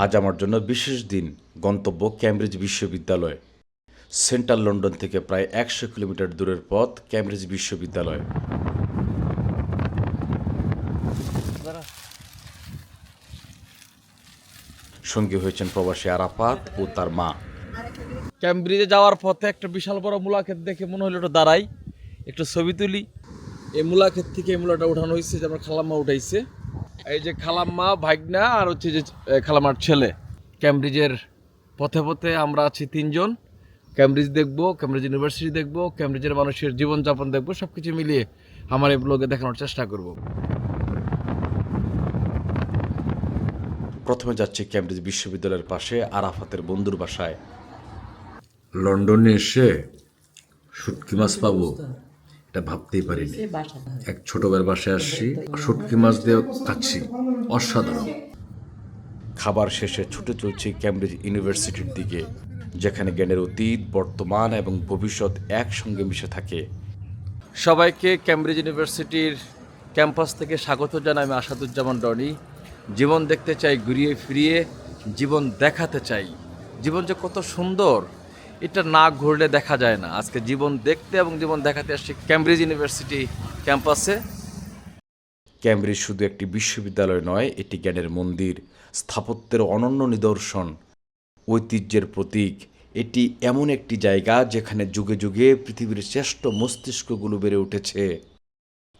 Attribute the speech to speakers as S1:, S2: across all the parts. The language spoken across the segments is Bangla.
S1: আজ আমার জন্য বিশেষ দিন গন্তব্য ক্যামব্রিজ বিশ্ববিদ্যালয়। সেন্ট্রাল লন্ডন থেকে প্রায় একশো কিলোমিটার দূরের পথ ক্যামব্রিজ বিশ্ববিদ্যালয়। সঙ্গী হয়েছেন প্রবাসী আরাফাত ও তার মা।
S2: ক্যামব্রিজে যাওয়ার পথে একটা বিশাল বড় মূলা ক্ষেত দেখে মনে হলো ওটা দাঁড়াই। একটু ছবি তুলি। এই মূলা ক্ষেত থেকে এই মূলাটা উঠানো হয়েছে যে আমার খালাম্মা উঠাইছে। এই যে খালাম্মা ভাগনা আর হচ্ছে যে খালাম্মার ছেলে। ক্যামব্রিজের পথে পথে আমরা আছি তিনজন। ক্যামব্রিজ দেখব ক্যামব্রিজ ইউনিভার্সিটি দেখব ক্যামব্রিজের মানুষের জীবনযাপন দেখব সব কিছু মিলিয়ে আমার এই ব্লগে দেখানোর চেষ্টা করব।
S1: প্রথমে যাচ্ছি ক্যামব্রিজ বিশ্ববিদ্যালয়ের পাশে আরাফাতের বন্ধুর বাসায়। লন্ডনে এসে শুটকি মাছ পাবো। এটা ভাবতেই পারিনি। এক ছোট ভাইয়ের বাসায় আসছি শুটকি মাছ দিয়ে খাচ্ছি। অসাধারণ। খাবার শেষে ছুটে চলছি ক্যামব্রিজ ইউনিভার্সিটির দিকে যেখানে জ্ঞানের অতীত বর্তমান এবং ভবিষ্যৎ একসঙ্গে মিশে থাকে।
S2: সবাইকে ক্যামব্রিজ ইউনিভার্সিটির ক্যাম্পাস থেকে স্বাগত জানাই আমি আসাদুজ্জামান ডনি জীবন দেখতে চাই ঘুরিয়ে ফিরিয়ে জীবন দেখাতে চাই। জীবন যে কত সুন্দর এটা না ঘুরলে দেখা যায় না। আজকে জীবন দেখতে এবং জীবন দেখাতে আসছি ক্যামব্রিজ ইউনিভার্সিটি ক্যাম্পাসে
S1: ক্যামব্রিজ শুধু একটি বিশ্ববিদ্যালয় নয়, এটি জ্ঞানের মন্দির, স্থাপত্যের অনন্য নিদর্শন, ঐতিহ্যের প্রতীক। এটি এমন একটি জায়গা যেখানে যুগে যুগে পৃথিবীর শ্রেষ্ঠ মস্তিষ্কগুলো বেড়ে উঠেছে।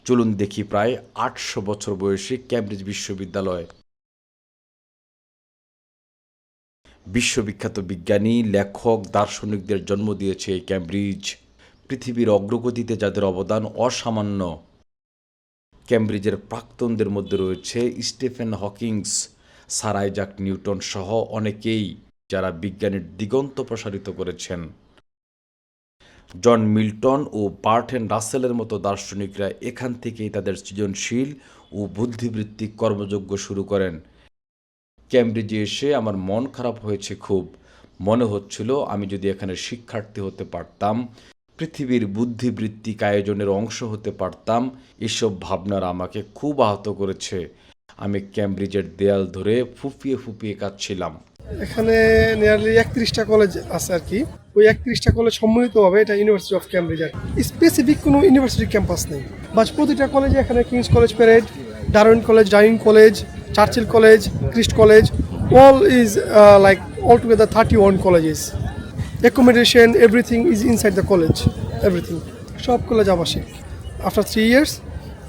S1: চলুন দেখি প্রায় আটশো বছর বয়সী ক্যামব্রিজ বিশ্ববিদ্যালয়। বিশ্ববিখ্যাত বিজ্ঞানী, লেখক, দার্শনিকদের জন্ম দিয়েছে ক্যামব্রিজ। পৃথিবীর অগ্রগতিতে যাদের অবদান অসামান্য, ক্যামব্রিজের প্রাক্তনদের মধ্যে রয়েছে Stephen Hawkings sir Isaac Newton সহ অনেকেই যারা বিজ্ঞানের দিগন্ত প্রসারিত করেছেন। জন মিল্টন ও বার্টেন রাসেলের মতো দার্শনিকরা এখান থেকেই তাদের সৃজনশীল ও বুদ্ধিবৃত্তিক কর্মযজ্ঞ শুরু করেন। ক্যামব্রিজে এসে আমার মন খারাপ হয়েছে খুব। মনে হচ্ছিল আমি যদি এখানে শিক্ষার্থী হতে পারতাম, পৃথিবীর বুদ্ধিবৃত্তিক আয়োজনের অংশ হতে পারতাম, এসব ভাবনার আমাকে খুব আহত করেছে। আমি ক্যামব্রিজের দেয়াল ধরে ফুপিয়ে ফুপিয়ে কাঁদছিলাম।
S3: এখানে নিয়ারলি একত্রিশটা কলেজ আছে আর কি। ওই একত্রিশটা কলেজ সম্মিলিত হবে এটা ইউনিভার্সিটি অফ ক্যামব্রিজ আর স্পেসিফিক কোনো ইউনিভার্সিটি ক্যাম্পাস নেই। বাট প্রতিটা কলেজে এখানে King's college parade Darwin college Downing college Churchill college Christ college all is like all together thirty one colleges accommodation everything is inside the college everything সব কলেজ আবাসিক। After three years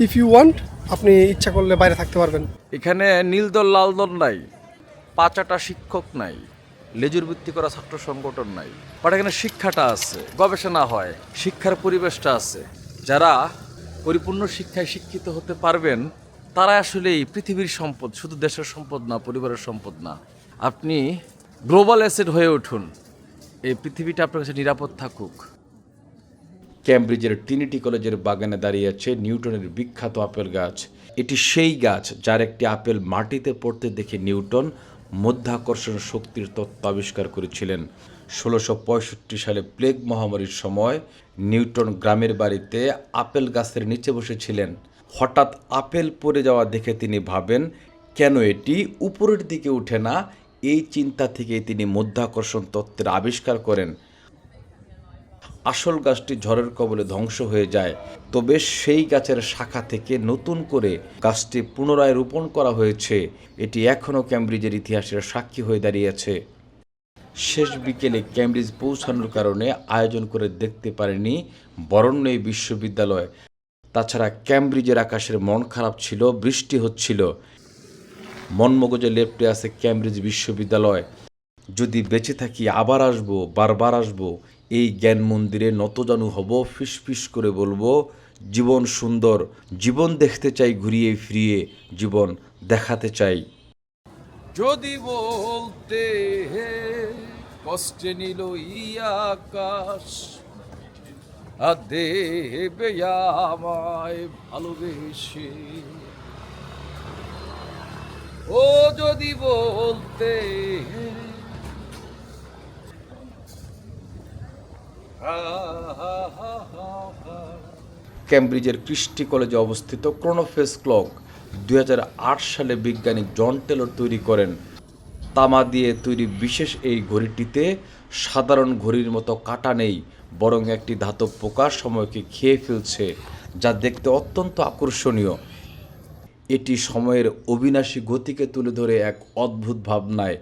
S3: if you want আপনি ইচ্ছা করলে বাইরে থাকতে পারবেন।
S2: এখানে নীল দল লাল দল নাই। পাঁচাটা শিক্ষক নাই। লেজুর ভিত্তি করা ছাত্র সংগঠন নাই। বাট এখানে শিক্ষাটা আছে, গবেষণা হয়, শিক্ষার পরিবেশটা আছে। যারা পরিপূর্ণ শিক্ষায় শিক্ষিত হতে পারবেন তারা আসলে এই পৃথিবীর সম্পদ, শুধু দেশের সম্পদ না, পরিবারের সম্পদ না। আপনি গ্লোবাল অ্যাসেট হয়ে উঠুন। এই পৃথিবীটা আপনার কাছে নিরাপদ থাকুক।
S1: ক্যামব্রিজের ট্রিনিটি কলেজের বাগানে দাঁড়িয়ে আছে নিউটনের বিখ্যাত আপেল গাছ। এটি সেই গাছ যার একটি আপেল মাটিতে পড়তে দেখে নিউটন মধ্যাকর্ষণ শক্তির তত্ত্ব আবিষ্কার করেছিলেন। ষোলোশো পঁয়ষট্টি সালে প্লেগ মহামারীর সময় নিউটন গ্রামের বাড়িতে আপেল গাছের নিচে বসেছিলেন। হঠাৎ আপেল পড়ে যাওয়া দেখে তিনি ভাবেন, কেন এটি? উপরের দিকে উঠে না। এই চিন্তা থেকে তিনি মধ্যাকর্ষণ তত্ত্বের আবিষ্কার করেন। আসল গাছটি ঝড়ের কবলে ধ্বংস হয়ে যায়। তবে সেই গাছের শাখা থেকে নতুন করে গাছটি পুনরায় রোপণ করা হয়েছে। এটি এখনও ক্যামব্রিজের ইতিহাসের সাক্ষী হয়ে দাঁড়িয়েছে। শেষ বিকেলে ক্যামব্রিজ পৌঁছানোর কারণে আয়োজন করে দেখতে পারেনি বরণ্য এই বিশ্ববিদ্যালয়। তাছাড়া ক্যামব্রিজের আকাশের মন খারাপ ছিল, বৃষ্টি হচ্ছিল। মনমগজে লেপটে আছে ক্যামব্রিজ বিশ্ববিদ্যালয়। যদি বেঁচে থাকি, আবার আসব, বারবার আসব। এই জ্ঞান মন্দিরে নতজানু হব, ফিসফিস করে বলব, জীবন সুন্দর, জীবন দেখতে চাই ঘুরিয়ে ফিরিয়ে, জীবন দেখাতে চাই।
S2: যদি বলতে কষ্টে নিল আকাশ। আমায় ভালোবেসে। ও যদি বলতে
S1: ক্যামব্রিজের ক্রিস্টি কলেজে অবস্থিত ক্রোনোফেস ক্লক দুই সালে বিজ্ঞানী জন টেলর তৈরি করেন। তামা দিয়ে তৈরি বিশেষ এই ঘড়িটিতে সাধারণ ঘড়ির মতো কাটা নেই, বরং একটি ধাতব পোকার সময়কে খেয়ে ফেলছে, যা দেখতে অত্যন্ত আকর্ষণীয়। এটি সময়ের অবিনাশী গতিকে তুলে ধরে এক অদ্ভুত ভাবনায়।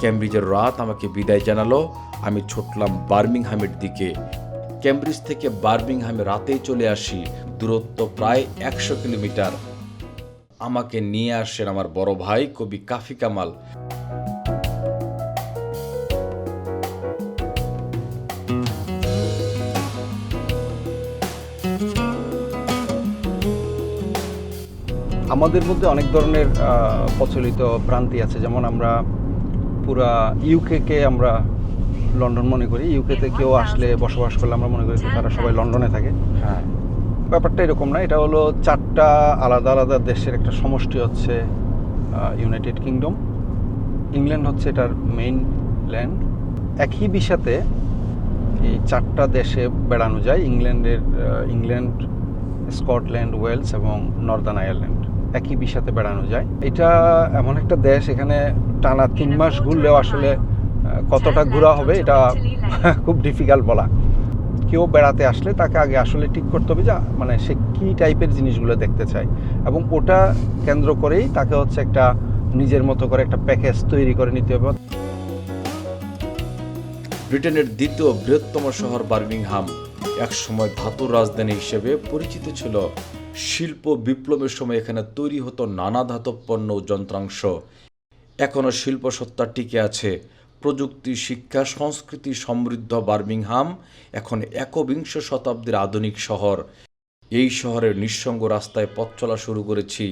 S1: ক্যামব্রিজের রাত আমাকে বিদায় জানালো। আমি ছুটলাম বার্মিংহামের দিকে। ক্যামব্রিজ থেকে বার্মিংহামে রাতেই চলে আসি। দূরত্ব প্রায় একশো কিলোমিটার। আমাকে নিয়ে আসেন আমার বড় ভাই কবি কাফি কামাল।
S4: আমাদের মধ্যে অনেক ধরনের প্রচলিত ভ্রান্তি আছে। যেমন আমরা পুরা ইউকেকে আমরা লন্ডন মনে করি। ইউকেতে কেউ আসলে বসবাস করলে আমরা মনে করি তারা সবাই লন্ডনে থাকে।
S1: হ্যাঁ।
S4: ব্যাপারটা এরকম না এটা হলো চারটা আলাদা আলাদা দেশের একটা সমষ্টি হচ্ছে ইউনাইটেড কিংডম ইংল্যান্ড হচ্ছে এটার মেইন ল্যান্ড একই বিষাতে এই চারটা দেশে বেড়ানো যায় ইংল্যান্ডের ইংল্যান্ড স্কটল্যান্ড ওয়েলস এবং নর্দার্ন আয়ারল্যান্ড একই বিষাতে বেড়ানো যায়। এটা এমন একটা দেশ, এখানে টানা তিন মাস ঘুরলেও আসলে কতটা ঘোরা হবে এটা খুব ডিফিকাল্ট বলা। কেউ বেড়াতে আসলে তাকে আগে আসলে ঠিক করতে হবে যা মানে সে কী টাইপের জিনিসগুলো দেখতে চায়। এবং ওটা কেন্দ্র করেই তাকে হচ্ছে একটা নিজের মতো করে একটা প্যাকেজ তৈরি করে নিতে হবে।
S1: ব্রিটেনের দ্বিতীয় বৃহত্তম শহর বার্মিংহাম একসময় ধাতুর রাজধানী হিসেবে পরিচিত ছিল। শিল্প বিপ্লবের সময় এখানে তৈরি হতো নানা ধাতব পণ্য ও যন্ত্রাংশ। এখনও শিল্প সত্তা টিকে আছে। প্রযুক্তি, শিক্ষা, সংস্কৃতি সমৃদ্ধ বার্মিংহাম এখন একবিংশ শতাব্দীর আধুনিক শহর। এই শহরের নিঃসঙ্গ রাস্তায় পথ চলা শুরু করেছি।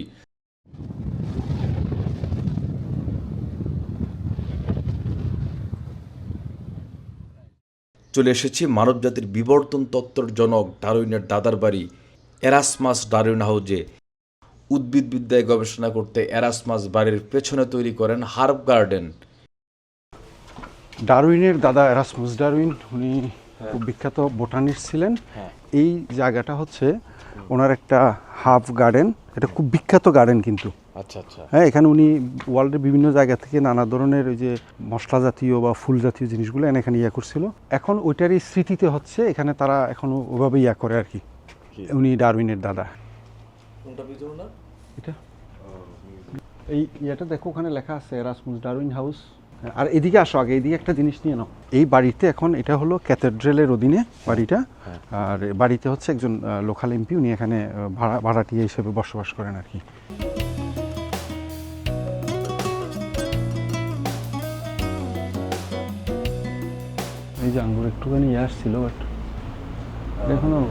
S1: চলে এসেছি মানবজাতির বিবর্তন তত্ত্বের জনক ডারউইনের দাদার বাড়ি। এরাসমাস ডারউইন হাউজে উদ্ভিদবিদ্যায় গবেষণা করতে এরাসমাস বাড়ির পেছনে তৈরি করেন হার্ব গার্ডেন।
S4: ডারউইনের দাদা এরাসমুস ডারউইন উনি খুব বিখ্যাত বোটানিস্ট ছিলেন। এই জায়গাটা হচ্ছে ওনার একটা হাফ গার্ডেন। এটা খুব বিখ্যাত গার্ডেন কিন্তু।
S1: আচ্ছা আচ্ছা।
S4: হ্যাঁ এখানে উনি ওয়ার্ল্ডের বিভিন্ন জায়গা থেকে নানা ধরনের ওই যে মশলা জাতীয় বা ফুল জাতীয় জিনিসগুলো এনে এখানে ইয়া করছিল। এখন ওইটারই স্মৃতিতে হচ্ছে এখানে তারা এখনও ওভাবে ইয়া করে আর কি। উনি ডারউইনের দাদা। এটা? এই ইয়েটা দেখো ওখানে লেখা আছে এরাসমুস ডারউইন হাউস। আর এদিকে আসো আগে এদিকে একটা জিনিস নিয়ে নাও। এই বাড়িতে এখন এটা হলো ক্যাথেড্রেলের অধীনে বাড়িটা। আর বাড়িতে হচ্ছে একজন লোকাল এমপি উনি এখানে ভাড়া ভাড়াটিয়া হিসেবে বসবাস করেন আর কি। এই যে আঙ্গুর একটুখানি ইয়ে আসছিল বাট এখনও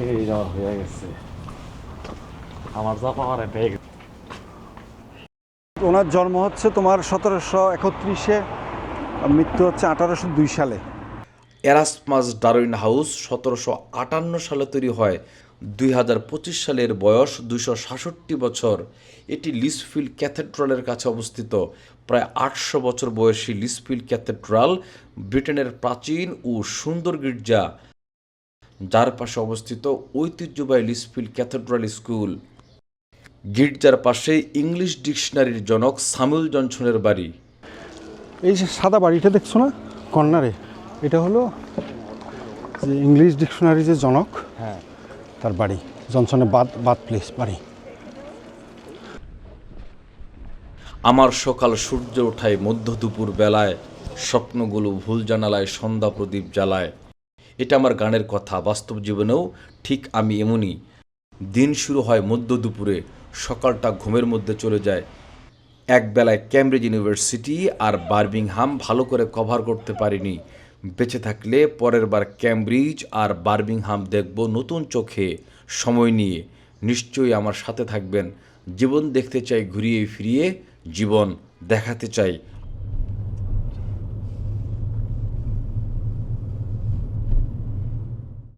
S5: এই জ্বর হয়ে গেছে আমার যা পাওয়ার পেয়ে গেছে
S4: ওনার জন্ম হচ্ছে তোমার সতেরোশো একত্রিশে মৃত্যু হচ্ছে আঠারোশো দুই সালে।
S1: এরাসমাস ডারউইন হাউস সতেরোশো আটান্ন সালে তৈরি হয়। দুই হাজার পঁচিশ সালের বয়স দুইশো সাতষট্টি বছর। এটি লিসফিল্ড ক্যাথেড্রালের কাছে অবস্থিত। প্রায় আটশো বছর বয়সী লিসফিল ক্যাথেড্রাল ব্রিটেনের প্রাচীন ও সুন্দর গির্জা। যার পাশে অবস্থিত ঐতিহ্যবাহী লিসফিল ক্যাথেড্রাল স্কুল। গির্জার পাশে ইংলিশ ডিকশনারির জনক সামুয়েল জনসনের বাড়ি।
S4: এই যে সাদা বাড়িটা দেখছ না? কর্নারে। এটা হলো যে ইংলিশ ডিকশনারি যে জনক
S5: হ্যাঁ।
S4: তার বাড়ি। জনসনের বাদ বাদ প্লেস বাড়ি।
S1: আমার সকাল সূর্য ওঠায় মধ্য দুপুর বেলায় স্বপ্নগুলো ভুল জানালায় সন্ধ্যা প্রদীপ জ্বালায়। এটা আমার গানের কথা, বাস্তব জীবনেও ঠিক আমি এমনই। দিন শুরু হয় মধ্য দুপুরে, সকালটা ঘুমের মধ্যে চলে যায়। এক বেলায় ক্যামব্রিজ ইউনিভার্সিটি আর বার্মিংহাম ভালো করে কভার করতে পারিনি। বেঁচে থাকলে পরের বার ক্যামব্রিজ আর বার্মিংহাম দেখব নতুন চোখে সময় নিয়ে। নিশ্চয়ই আমার সাথে থাকবেন। জীবন দেখতে চাই, ঘুরিয়ে ফিরিয়ে জীবন দেখাতে চাই।